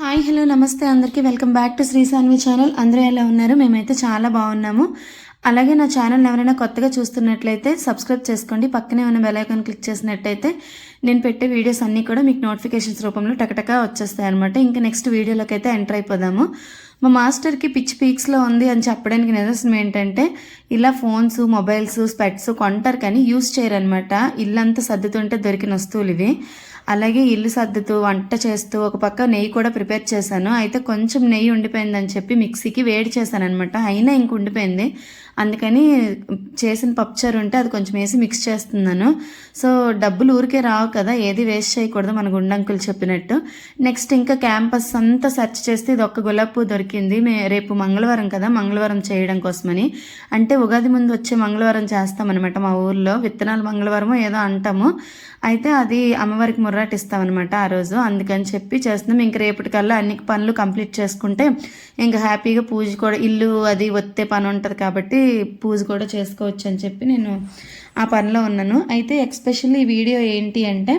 Hi hello నమస్తే అందరికీ. Welcome back to Shri Sanvi channel. అందరూ ఎలా ఉన్నారు? మేమైతే చాలా బాగున్నాము. అలాగే నా ఛానల్ ఎవరైనా కొత్తగా చూస్తున్నట్లయితే సబ్స్క్రైబ్ చేసుకోండి. పక్కనే ఉన్న బెలైకాన్ క్లిక్ చేసినట్టయితే నేను పెట్టే వీడియోస్ అన్నీ కూడా మీకు నోటిఫికేషన్స్ రూపంలో టకటకా వచ్చేస్తాయి అనమాట ఇంకా నెక్స్ట్ వీడియోలోకి అయితే ఎంటర్ అయిపోదాము. మా మాస్టర్కి పిచ్ పీక్స్లో ఉంది అని చెప్పడానికి నిదర్శనం ఏంటంటే ఇలా ఫోన్స్ మొబైల్స్ స్పెట్స్ కొంటారు కానీ యూస్ చేయరనమాట ఇల్లంతా సర్దుతుంటే దొరికిన వస్తువులు ఇవి. అలాగే ఇల్లు సర్దుతూ వంట చేస్తూ ఒక పక్క నెయ్యి కూడా ప్రిపేర్ చేశాను. అయితే కొంచెం నెయ్యి ఉండిపోయిందని చెప్పి మిక్సీకి వేడి చేశాను అనమాట అయినా ఇంక ఉండిపోయింది. అందుకని చేసిన పప్పుచారు ఉంటే అది కొంచెం వేసి మిక్స్ చేస్తున్నాను. సో డబ్బులు ఊరికే రావు కదా. ఏది వేస్ట్ చేయకూడదు మన గుండంకులు చెప్పినట్టు. నెక్స్ట్ ఇంకా క్యాంపస్ అంతా సెర్చ్ చేస్తే ఇది ఒక్క గులాబీ పువ్వు దొరికింది. మే రేపు మంగళవారం కదా మంగళవారం చేయడం కోసమని. అంటే ఉగాది ముందు వచ్చే మంగళవారం చేస్తామన్నమాట మా ఊర్లో. విత్తనాలు మంగళవారం ఏదో అంటాము. అయితే అది అమ్మవారికి అనమాట ఆ రోజు. అందుకని చెప్పి చేస్తున్నాం. ఇంక రేపటికల్లా అన్ని పనులు కంప్లీట్ చేసుకుంటే ఇంకా హ్యాపీగా పూజ కూడా ఇల్లు అది ఒత్తే పని ఉంటుంది కాబట్టి పూజ కూడా చేసుకోవచ్చు అని చెప్పి నేను ఆ పనిలో ఉన్నాను. అయితే ఎక్స్పెషల్లీ ఈ వీడియో ఏంటి అంటే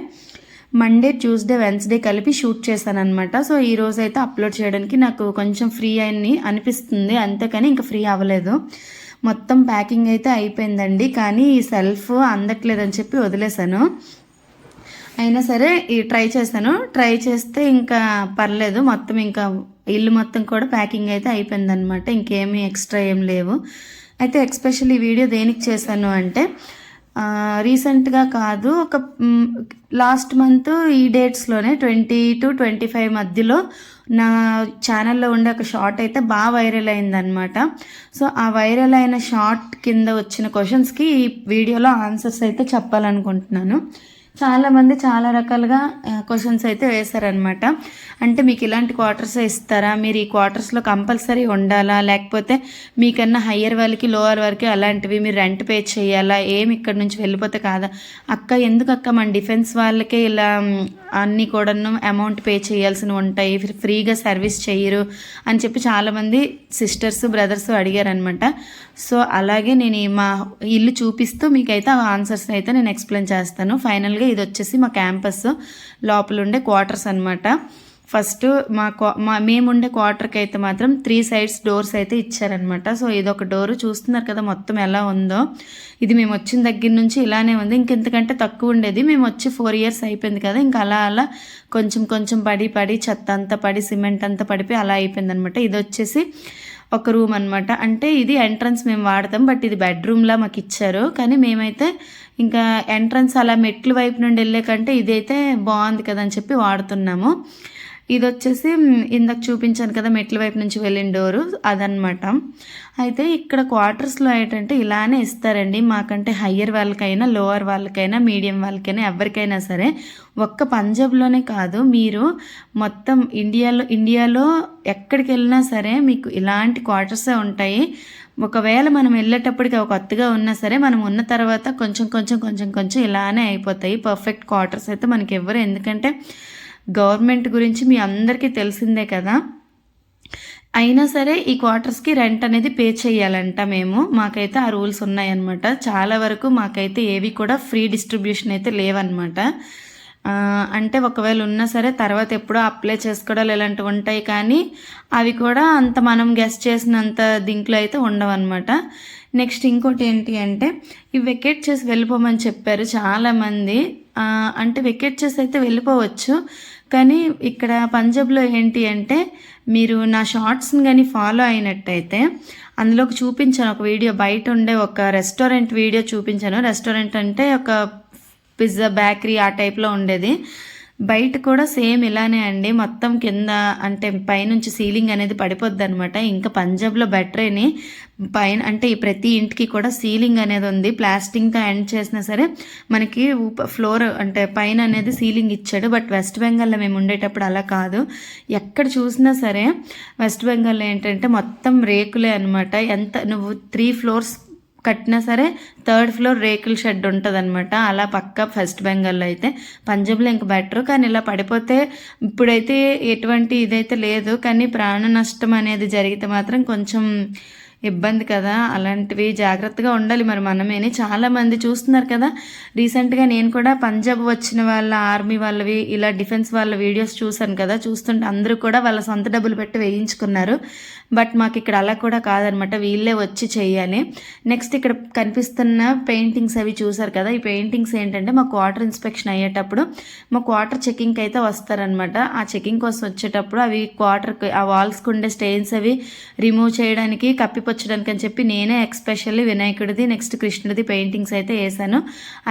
మండే ట్యూస్డే వెన్స్డే కలిపి షూట్ చేశాను అనమాట సో ఈ రోజు అయితే అప్లోడ్ చేయడానికి నాకు కొంచెం ఫ్రీ అని అనిపిస్తుంది. అంతేకాని ఇంకా ఫ్రీ అవ్వలేదు. మొత్తం ప్యాకింగ్ అయితే అయిపోయిందండి. కానీ ఈ సెల్ఫ్ అందట్లేదని చెప్పి వదిలేశాను. అయినా సరే ఈ ట్రై చేశాను. ట్రై చేస్తే ఇంకా పర్లేదు. మొత్తం ఇంకా ఇల్లు మొత్తం కూడా ప్యాకింగ్ అయితే అయిపోయిందనమాట ఇంకేమీ ఎక్స్ట్రా ఏం లేవు. అయితే ఎక్స్పెషల్ ఈ వీడియో దేనికి చేశాను అంటే రీసెంట్గా కాదు ఒక లాస్ట్ మంత్ ఈ డేట్స్లోనే ట్వంటీ టు ట్వంటీ ఫైవ్ మధ్యలో నా ఛానల్లో ఉండే ఒక షార్ట్ అయితే బాగా వైరల్ అయిందనమాట సో ఆ వైరల్ అయిన షార్ట్ కింద వచ్చిన క్వశ్చన్స్కి ఈ వీడియోలో ఆన్సర్స్ అయితే చెప్పాలనుకుంటున్నాను. చాలామంది చాలా రకాలుగా క్వశ్చన్స్ అయితే వేశారనమాట అంటే మీకు ఇలాంటి క్వార్టర్స్ ఇస్తారా? మీరు ఈ క్వార్టర్స్లో కంపల్సరీ ఉండాలా? లేకపోతే మీకన్నా హయ్యర్ వాళ్ళకి లోవర్ వరకు అలాంటివి మీరు రెంట్ పే చేయాలా? ఏమి ఇక్కడ నుంచి వెళ్ళిపోతే కాదా? అక్క ఎందుకు అక్క? మన డిఫెన్స్ వాళ్ళకే ఇలా అన్నీ కూడాను అమౌంట్ పే చేయాల్సినవి ఉంటాయి. ఫ్రీగా సర్వీస్ చేయరు అని చెప్పి చాలామంది సిస్టర్స్ బ్రదర్స్ అడిగారనమాట సో అలాగే నేను మా ఇల్లు చూపిస్తూ మీకైతే ఆ ఆన్సర్స్ అయితే నేను ఎక్స్ప్లెయిన్ చేస్తాను. ఫైనల్గా ఇది వచ్చేసి మా క్యాంపస్ లోపల ఉండే క్వార్టర్స్ అనమాట ఫస్ట్ మా మా మేముండే క్వార్టర్కి అయితే మాత్రం త్రీ సైడ్స్ డోర్స్ అయితే ఇచ్చారనమాట సో ఇది ఒక డోర్ చూస్తున్నారు కదా మొత్తం ఎలా ఉందో. ఇది మేము వచ్చిన దగ్గర నుంచి ఇలానే ఉంది. ఇంకెంతకంటే తక్కువ ఉండేది. మేము వచ్చి ఫోర్ ఇయర్స్ అయిపోయింది కదా. ఇంకా అలా అలా కొంచెం కొంచెం పడి పడి చెత్త అంతా పడి సిమెంట్ అంతా పడిపోయి అలా అయిపోయింది అనమాట ఇది వచ్చేసి ఒక రూమ్ అనమాట అంటే ఇది ఎంట్రన్స్ మేము వాడతాం బట్ ఇది బెడ్రూమ్లా మాకు ఇచ్చారు. కానీ మేమైతే ఇంకా ఎంట్రన్స్ అలా మెట్లు వైపు నుండి వెళ్ళే కంటే ఇదైతే బాగుంది కదా అని చెప్పి వాడుతున్నాము. ఇది వచ్చేసి ఇందాక చూపించాను కదా మెట్ల వైపు నుంచి వెళ్ళిన డోరు అదనమాట అయితే ఇక్కడ క్వార్టర్స్లో ఏంటంటే ఇలానే ఇస్తారండి. మాకంటే హయ్యర్ వాళ్ళకైనా లోవర్ వాళ్ళకైనా మీడియం వాళ్ళకైనా ఎవరికైనా సరే ఒక్క పంజాబ్లోనే కాదు. మీరు మొత్తం ఇండియాలో ఇండియాలో ఎక్కడికి వెళ్ళినా సరే మీకు ఇలాంటి క్వార్టర్సే ఉంటాయి. ఒకవేళ మనం వెళ్ళేటప్పటికి కొత్తగా ఉన్నా సరే మనం ఉన్న తర్వాత కొంచెం కొంచెం కొంచెం కొంచెం ఇలానే అయిపోతాయి. పర్ఫెక్ట్ క్వార్టర్స్ అయితే మనకి ఎవరు ఎందుకంటే గవర్నమెంట్ గురించి మీ అందరికీ తెలిసిందే కదా? అయినా సరే ఈ క్వార్టర్స్కి రెంట్ అనేది పే చేయాలంట మేము. మాకైతే ఆ రూల్స్ ఉన్నాయన్నమాట. చాలా వరకు మాకైతే ఏవి కూడా ఫ్రీ డిస్ట్రిబ్యూషన్ అయితే లేవన్నమాట. అంటే ఒకవేళ ఉన్నా సరే తర్వాత ఎప్పుడో అప్లై చేసుకోవడాలు ఇలాంటివి ఉంటాయి కానీ అవి కూడా అంత మనం గెస్ట్ చేసినంత దీంట్లో అయితే ఉండవన్నమాట. నెక్స్ట్ ఇంకోటి ఏంటి అంటే ఇవి వెకేట్ చేసి వెళ్ళిపోమని చెప్పారు చాలామంది. అంటే వెకేట్ చేసి అయితే వెళ్ళిపోవచ్చు. కానీ ఇక్కడ పంజాబ్లో ఏంటి అంటే మీరు నా షార్ట్స్ని కానీ ఫాలో అయినట్టయితే అందులోకి చూపించాను ఒక వీడియో బయట ఉండే ఒక రెస్టారెంట్ వీడియో చూపించాను. రెస్టారెంట్ అంటే ఒక పిజ్జా బేకరీ ఆ టైప్లో ఉండేది. బయట కూడా సేమ్ ఇలానే అండి. మొత్తం కింద అంటే పైనుంచి సీలింగ్ అనేది పడిపోద్ది అనమాట ఇంకా పంజాబ్లో బెటరేని పైన అంటే ప్రతి ఇంటికి కూడా సీలింగ్ అనేది ఉంది. ప్లాస్టింగ్తో ఎండ్ చేసినా సరే మనకి ఫ్లోర్ అంటే పైన అనేది సీలింగ్ ఇచ్చాడు. బట్ వెస్ట్ బెంగాల్లో మేము ఉండేటప్పుడు అలా కాదు. ఎక్కడ చూసినా సరే వెస్ట్ బెంగాల్లో ఏంటంటే మొత్తం రేకులే అనమాట ఎంత నువ్వు త్రీ ఫ్లోర్స్ కట్టినా సరే థర్డ్ ఫ్లోర్ రేకుల షెడ్ ఉంటుంది అనమాట అలా పక్క ఫస్ట్ బెంగాల్లో అయితే. పంజాబ్లో ఇంక బెటర్. కానీ ఇలా పడిపోతే ఇప్పుడైతే ఎటువంటి ఇదైతే లేదు. కానీ ప్రాణ నష్టం అనేది జరిగితే మాత్రం కొంచెం ఇబ్బంది కదా? అలాంటివి జాగ్రత్తగా ఉండాలి మరి మనమేని చాలామంది చూస్తున్నారు కదా. రీసెంట్గా నేను కూడా పంజాబ్ వచ్చిన వాళ్ళ ఆర్మీ వాళ్ళవి ఇలా డిఫెన్స్ వాళ్ళ వీడియోస్ చూశాను కదా. చూస్తుంటే అందరూ కూడా వాళ్ళ సొంత డబ్బులు పెట్టి వేయించుకున్నారు. బట్ మాకు ఇక్కడ అలా కూడా కాదనమాట. వీళ్ళే వచ్చి చేయాలి నెక్స్ట్ ఇక్కడ కనిపిస్తున్న పెయింటింగ్స్ అవి చూసారు కదా. ఈ పెయింటింగ్స్ ఏంటంటే మాకు క్వార్టర్ ఇన్స్పెక్షన్ అయ్యేటప్పుడు మాకు క్వార్టర్ చెకింగ్కి అయితే వస్తారనమాట. ఆ చెకింగ్ కోసం వచ్చేటప్పుడు అవి క్వార్టర్కి ఆ వాల్స్కి ఉండే స్టెయిన్స్ అవి రిమూవ్ చేయడానికి కప్పి కప్పిపుచ్చడానికి అని చెప్పి నేనే ఎక్స్పెషల్లీ వినాయకుడిది నెక్స్ట్ కృష్ణుడిది పెయింటింగ్స్ అయితే వేసాను.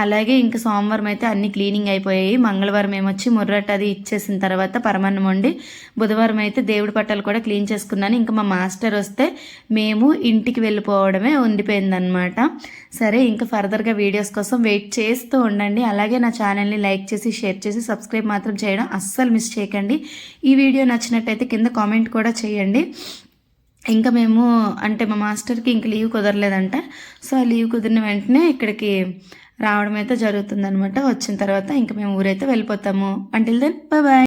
అలాగే ఇంకా సోమవారం అయితే అన్ని క్లీనింగ్ అయిపోయాయి. మంగళవారం ఏమొచ్చి ముర్రట్ అది ఇచ్చేసిన తర్వాత పరమాన్నం వండి బుధవారం అయితే దేవుడి పట్టాలు కూడా క్లీన్ చేసుకున్నాను. ఇంకా మా మాస్టర్ వస్తే మేము ఇంటికి వెళ్ళిపోవడమే ఉండిపోయిందనమాట సరే ఇంకా ఫర్దర్గా వీడియోస్ కోసం వెయిట్ చేస్తూ ఉండండి. అలాగే నా ఛానల్ని లైక్ చేసి షేర్ చేసి సబ్స్క్రైబ్ మాత్రం చేయడం అస్సలు మిస్ చేయకండి. ఈ వీడియో నచ్చినట్టయితే కింద కామెంట్ కూడా చేయండి. ఇంకా మేము అంటే మా మాస్టర్కి ఇంక లీవ్ కుదరలేదంట. సో ఆ లీవ్ కుదిరిన వెంటనే ఇక్కడికి రావడం అయితే జరుగుతుందనమాట వచ్చిన తర్వాత ఇంకా మేము ఊరైతే వెళ్ళిపోతాము. Until then bye